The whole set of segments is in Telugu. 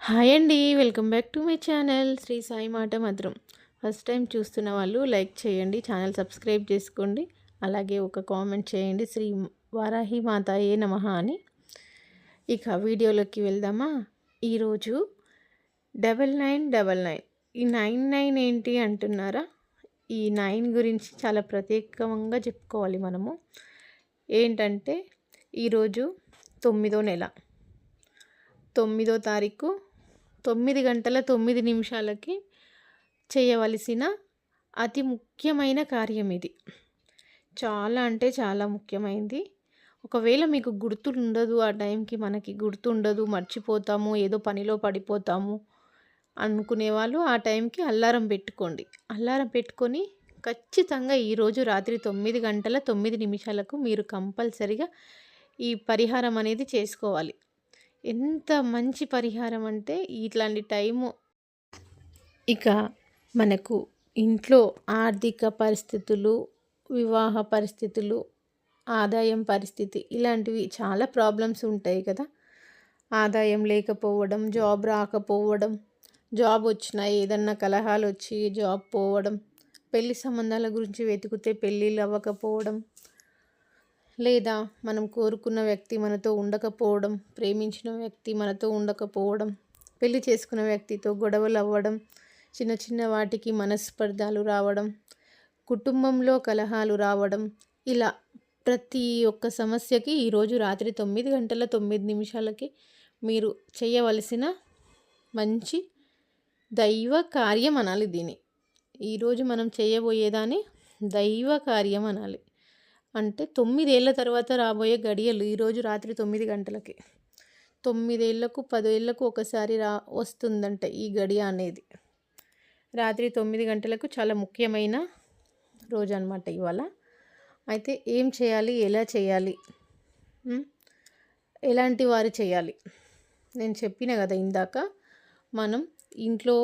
హాయ్ అండి welcome back to my channel Shri Sai Maata Madhuram first time చూస్తున్న వాళ్ళు లైక్ చేయండి ఛానల్ సబ్స్క్రైబ్ చేసుకోండి అలాగే ఒక కామెంట్ చేయండి శ్రీ వారాహి మాతాయే నమ అని. ఇక వీడియోలోకి వెళ్దామా? ఈరోజు డబల్ నైన్ డబల్ నైన్. ఈ నైన్ నైన్ ఏంటి అంటున్నారా? ఈ నైన్ గురించి చాలా ప్రత్యేకంగా చెప్పుకోవాలి మనము. ఏంటంటే ఈరోజు తొమ్మిదో నెల. తొమ్మిదో తారీఖు తొమ్మిది గంటల తొమ్మిది నిమిషాలకి చేయవలసిన అతి ముఖ్యమైన కార్యం ఇది. చాలా అంటే చాలా ముఖ్యమైనది ఒకవేళ మీకు గుర్తుండదు ఆ టైంకి మనకి గుర్తుండదు మర్చిపోతాము ఏదో పనిలో పడిపోతాము అనుకునే వాళ్ళు ఆ టైంకి అల్లారం పెట్టుకోండి. అల్లారం పెట్టుకొని ఖచ్చితంగా ఈరోజు రాత్రి తొమ్మిది గంటల తొమ్మిది నిమిషాలకు మీరు కంపల్సరిగా ఈ పరిహారం అనేది చేసుకోవాలి. ఎంత మంచి పరిహారం అంటే ఇట్లాంటి టైము. ఇక మనకు ఇంట్లో ఆర్థిక పరిస్థితులు వివాహ పరిస్థితులు ఆదాయం పరిస్థితి ఇలాంటివి చాలా ప్రాబ్లమ్స్ ఉంటాయి కదా. ఆదాయం లేకపోవడం జాబ్ రాకపోవడం జాబ్ వచ్చినా ఏదన్నా కలహాలు వచ్చి జాబ్ పోవడం పెళ్ళి సంబంధాల గురించి వెతికితే పెళ్ళిళ్ళు అవ్వకపోవడం లేదా మనం కోరుకున్న వ్యక్తి మనతో ఉండకపోవడం ప్రేమించిన వ్యక్తి మనతో ఉండకపోవడం పెళ్ళి చేసుకున్న వ్యక్తితో గొడవలు అవ్వడం చిన్న చిన్న వాటికి మనస్పర్ధాలు రావడం కుటుంబంలో కలహాలు రావడం ఇలా ప్రతి ఒక్క సమస్యకి ఈరోజు రాత్రి తొమ్మిది గంటల తొమ్మిది నిమిషాలకి మీరు చేయవలసిన మంచి దైవ కార్యం అనాలి దీన్ని. ఈరోజు మనం చేయబోయేదాన్ని దైవ కార్యం అనాలి. అంటే తొమ్మిదేళ్ళ తర్వాత రాబోయే గడియలు ఈరోజు రాత్రి తొమ్మిది గంటలకి. తొమ్మిదేళ్ళకు పదేళ్ళకు ఒకసారి రా వస్తుందంట ఈ గడియ అనేది. రాత్రి తొమ్మిది గంటలకు చాలా ముఖ్యమైన రోజు అనమాట ఇవాళ. అయితే ఏం చేయాలి? ఎలా చేయాలి? ఎలాంటి వారు చేయాలి? నేను చెప్పిన కదా ఇందాక మనం ఇంట్లో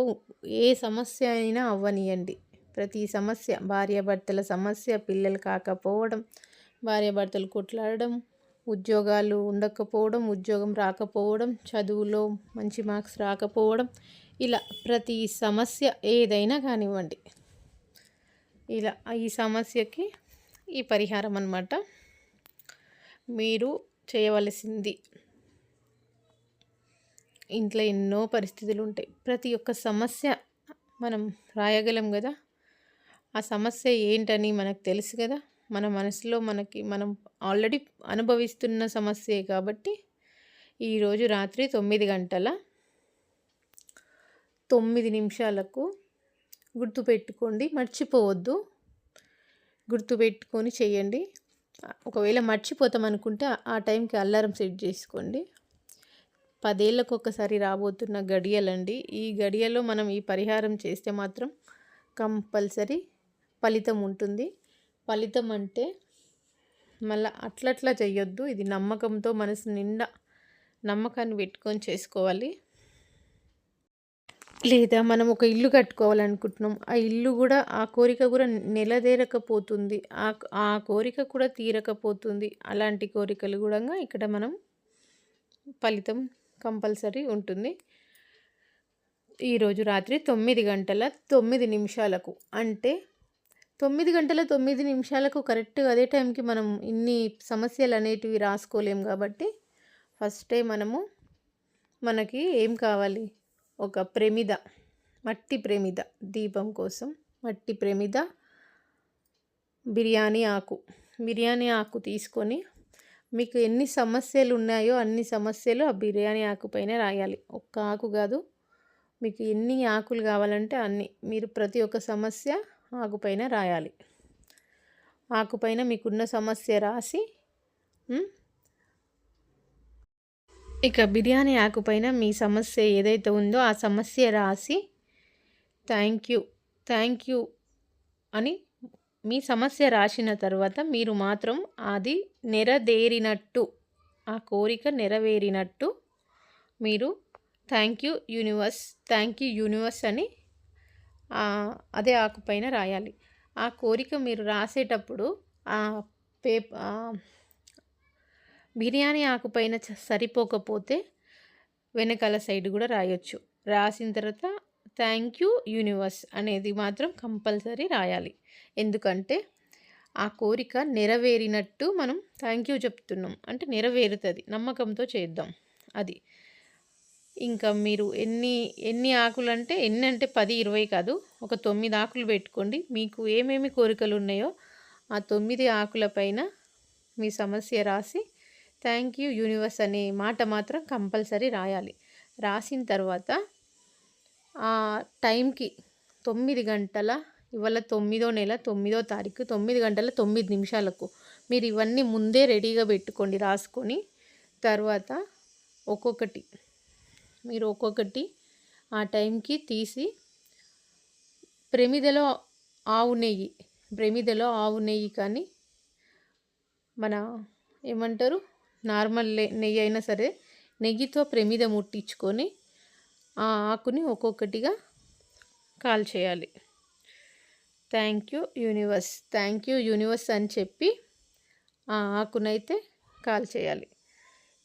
ఏ సమస్య అయినా అవ్వనియండి. ప్రతి సమస్య భార్యాభర్తల సమస్య పిల్లలు కాకపోవడం భార్యాభర్తలు కొట్లాడడం ఉద్యోగాలు ఉండకపోవడం ఉద్యోగం రాకపోవడం చదువులో మంచి మార్క్స్ రాకపోవడం ఇలా ప్రతి సమస్య ఏదైనా కానివ్వండి. ఇలా ఈ సమస్యకి ఈ పరిహారం అన్నమాట. మీరు చేయవలసింది ఇంట్లో ఎన్నో పరిస్థితులు ఉంటాయి. ప్రతి ఒక్క సమస్య మనం రాయగలం కదా. ఆ సమస్య ఏంటని మనకు తెలుసు కదా! మన మనసులో మనకి మనం ఆల్రెడీ అనుభవిస్తున్న సమస్యే కాబట్టి ఈరోజు రాత్రి తొమ్మిది గంటల తొమ్మిది నిమిషాలకు గుర్తుపెట్టుకోండి మర్చిపోవద్దు. గుర్తుపెట్టుకొని చేయండి. ఒకవేళ మర్చిపోతాం అనుకుంటే ఆ టైంకి అల్లారం సెట్ చేసుకోండి. పదేళ్ళకు ఒకసారి రాబోతున్న గడియలండి. ఈ గడియలో మనం ఈ పరిహారం చేస్తే మాత్రం కంపల్సరీ ఫలితం ఉంటుంది. ఫలితం అంటే మళ్ళీ అట్లట్లా చేయొద్దు ఇది నమ్మకంతో మనసు నిండా నమ్మకాన్ని పెట్టుకొని చేసుకోవాలి. లేదా మనం ఒక ఇల్లు కట్టుకోవాలనుకుంటున్నాం. ఆ ఇల్లు కూడా ఆ కోరిక కూడా నెలదేరకపోతుంది. ఆ ఆ కోరిక కూడా తీరకపోతుంది. అలాంటి కోరికలు కూడా ఇక్కడ మనం ఫలితం కంపల్సరీ ఉంటుంది. ఈరోజు రాత్రి తొమ్మిది గంటల తొమ్మిది నిమిషాలకు అంటే తొమ్మిది గంటల తొమ్మిది నిమిషాలకు కరెక్ట్గా అదే టైంకి మనం ఇన్ని సమస్యలు అనేటివి రాసుకోలేం కాబట్టి ఫస్టే మనము మనకి ఏం కావాలి? ఒక ప్రమిద మట్టి ప్రమిద దీపం కోసం. మట్టి ప్రమిద బిర్యానీ ఆకు. బిర్యానీ ఆకు తీసుకొని మీకు ఎన్ని సమస్యలు ఉన్నాయో అన్ని సమస్యలు ఆ బిర్యానీ ఆకు పైన రాయాలి. ఒక్క ఆకు కాదు మీకు ఎన్ని ఆకులు కావాలంటే అన్ని. మీరు ప్రతి ఒక్క సమస్య ఆకుపైన రాయాలి. ఆకుపైన మీకున్న సమస్య రాసి ఇక బిర్యానీ ఆకుపైన మీ సమస్య ఏదైతే ఉందో ఆ సమస్య రాసి థ్యాంక్ యూ థ్యాంక్ యూ అని మీ సమస్య రాసిన తర్వాత మీరు మాత్రం అది నెరదేరినట్టు ఆ కోరిక నెరవేరినట్టు మీరు thank you universe thank you universe అని అదే ఆకుపైన రాయాలి. ఆ కోరిక మీరు రాసేటప్పుడు ఆ పేప బిర్యానీ ఆకుపైన సరిపోకపోతే వెనకాల సైడ్ కూడా రాయొచ్చు. రాసిన తర్వాత థ్యాంక్ యూ యూనివర్స్ అనేది మాత్రం కంపల్సరీ రాయాలి. ఎందుకంటే ఆ కోరిక నెరవేరినట్టు మనం థ్యాంక్ యూ చెప్తున్నాం. అంటే నెరవేరుతుంది. నమ్మకంతో చేద్దాం. అది. ఇంకా మీరు ఎన్ని ఎన్ని ఆకులు అంటే ఎన్ని అంటే పది ఇరవై కాదు. ఒక తొమ్మిది ఆకులు పెట్టుకోండి. మీకు ఏమేమి కోరికలు ఉన్నాయో ఆ తొమ్మిది ఆకుల పైన మీ సమస్య రాసి థ్యాంక్ యూ యూనివర్స్ అనే మాట మాత్రం కంపల్సరీ రాయాలి. రాసిన తర్వాత ఆ టైంకి తొమ్మిది గంటల ఇవాళ తొమ్మిదో నెల తొమ్మిదో తారీఖు తొమ్మిది గంటల తొమ్మిది నిమిషాలకు మీరు ఇవన్నీ ముందే రెడీగా పెట్టుకోండి రాసుకొని. తర్వాత ఒక్కొక్కటి మీరు ఒక్కొక్కటి ఆ టైంకి తీసి ప్రమిదలో ఆవు నెయ్యి ప్రమిదలో ఆవు నెయ్యి కానీ మన ఏమంటారు? నార్మల్ నెయ్యి అయినా సరే నెయ్యితో ప్రమిద ముట్టించుకొని ఆ ఆకుని ఒక్కొక్కటిగా కాల్ చేయాలి thank you universe thank you universe అని చెప్పి ఆ ఆకునైతే కాల్ చేయాలి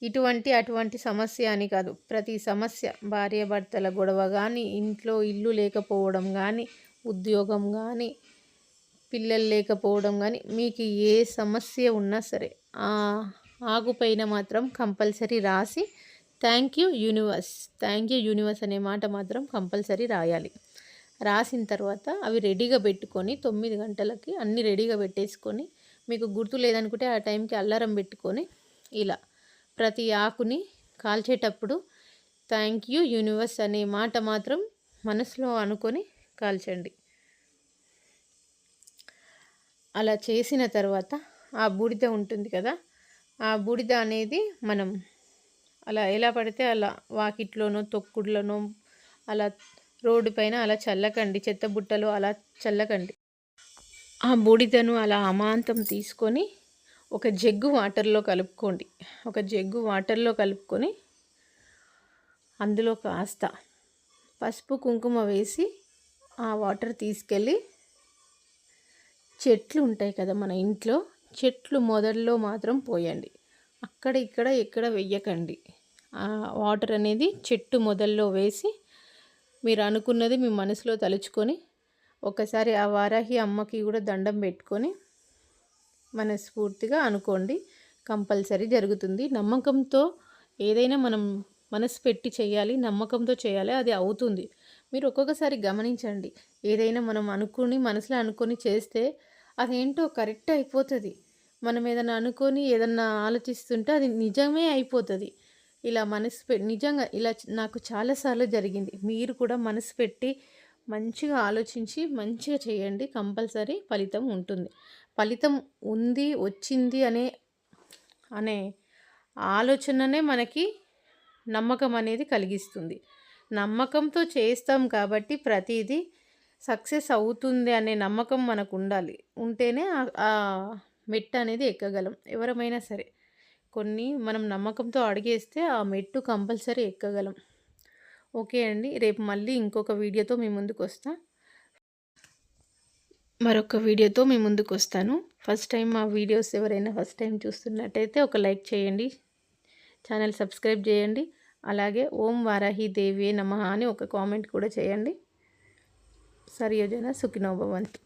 ఇటువంటి అటువంటి సమస్య అని కాదు. ప్రతి సమస్య భార్యాభర్తల గొడవ కానీ ఇంట్లో ఇల్లు లేకపోవడం కానీ ఉద్యోగం కానీ పిల్లలు లేకపోవడం కానీ మీకు ఏ సమస్య ఉన్నా సరే ఆ ఆకుపైన మాత్రం కంపల్సరీ రాసి thank you universe. Thank you universe అనే మాట మాత్రం కంపల్సరీ రాయాలి. రాసిన తర్వాత అవి రెడీగా పెట్టుకొని తొమ్మిది గంటలకి అన్నీ రెడీగా పెట్టేసుకొని మీకు గుర్తు లేదనుకుంటే ఆ టైంకి అల్లారం పెట్టుకొని ఇలా ప్రతి ఆకుని కాల్చేటప్పుడు థ్యాంక్ యూ యూనివర్స్ అనే మాట మాత్రం మనసులో అనుకొని కాల్చండి. అలా చేసిన తర్వాత ఆ బూడిద ఉంటుంది కదా ఆ బూడిద అనేది మనం అలా ఎలా పడితే అలా వాకిట్లోనో తొక్కుడులోనో అలా రోడ్డు పైన అలా చల్లకండి చెత్త బుట్టలో అలా చల్లకండి. ఆ బూడిదను అలా అమాంతం తీసుకొని ఒక జగ్గు వాటర్లో కలుపుకోండి. ఒక జగ్గు వాటర్లో కలుపుకొని అందులో కాస్త పసుపు కుంకుమ వేసి ఆ వాటర్ తీసుకెళ్ళి చెట్లు ఉంటాయి కదా మన ఇంట్లో చెట్లు మొదల్లో మాత్రం పోయండి. అక్కడ ఇక్కడ ఎక్కడ వెయ్యకండి. ఆ వాటర్ అనేది చెట్టు మొదల్లో వేసి మీరు అనుకున్నది మీ మనసులో తలుచుకొని ఒకసారి ఆ వారాహి అమ్మకి కూడా దండం పెట్టుకొని మనస్ఫూర్తిగా అనుకోండి. కంపల్సరీ జరుగుతుంది. నమ్మకంతో ఏదైనా మనం మనసు పెట్టి చేయాలి నమ్మకంతో చేయాలి అది అవుతుంది. మీరు ఒక్కొక్కసారి గమనించండి. ఏదైనా మనం అనుకుని మనసులో అనుకొని చేస్తే అదేంటో కరెక్ట్ అయిపోతుంది. మనం ఏదైనా అనుకొని ఏదన్నా ఆలోచిస్తుంటే అది నిజమే అయిపోతుంది. ఇలా మనసు పె నిజంగా ఇలా నాకు చాలాసార్లు జరిగింది. మీరు కూడా మనసు పెట్టి మంచిగా ఆలోచించి మంచిగా చేయండి. కంపల్సరీ ఫలితం ఉంటుంది. ఫలితం ఉంది వచ్చింది అనే అనే ఆలోచననే మనకి నమ్మకం అనేది కలిగిస్తుంది. నమ్మకంతో చేస్తాం కాబట్టి ప్రతిదీ సక్సెస్ అవుతుంది అనే నమ్మకం మనకు ఉండాలి ఉంటేనే ఆ మెట్టు అనేది ఎక్కగలం. ఎవరమైనా సరే కొన్ని మనం నమ్మకంతో అడిగేస్తే ఆ మెట్టు కంపల్సరీ ఎక్కగలం. ఓకే అండి. రేపు మళ్ళీ ఇంకొక వీడియోతో మీ ముందుకు వస్తా మరొక వీడియోతో మీ ముందుకు వస్తాను ఫస్ట్ టైం మా వీడియోస్ ఎవరైనా ఫస్ట్ టైం చూస్తున్నట్టయితే ఒక లైక్ చేయండి. ఛానల్ సబ్స్క్రైబ్ చేయండి. అలాగే ఓం వారాహి దేవి నమ అని ఒక కామెంట్ కూడా చేయండి. సరియోజన సుఖినోభవంతు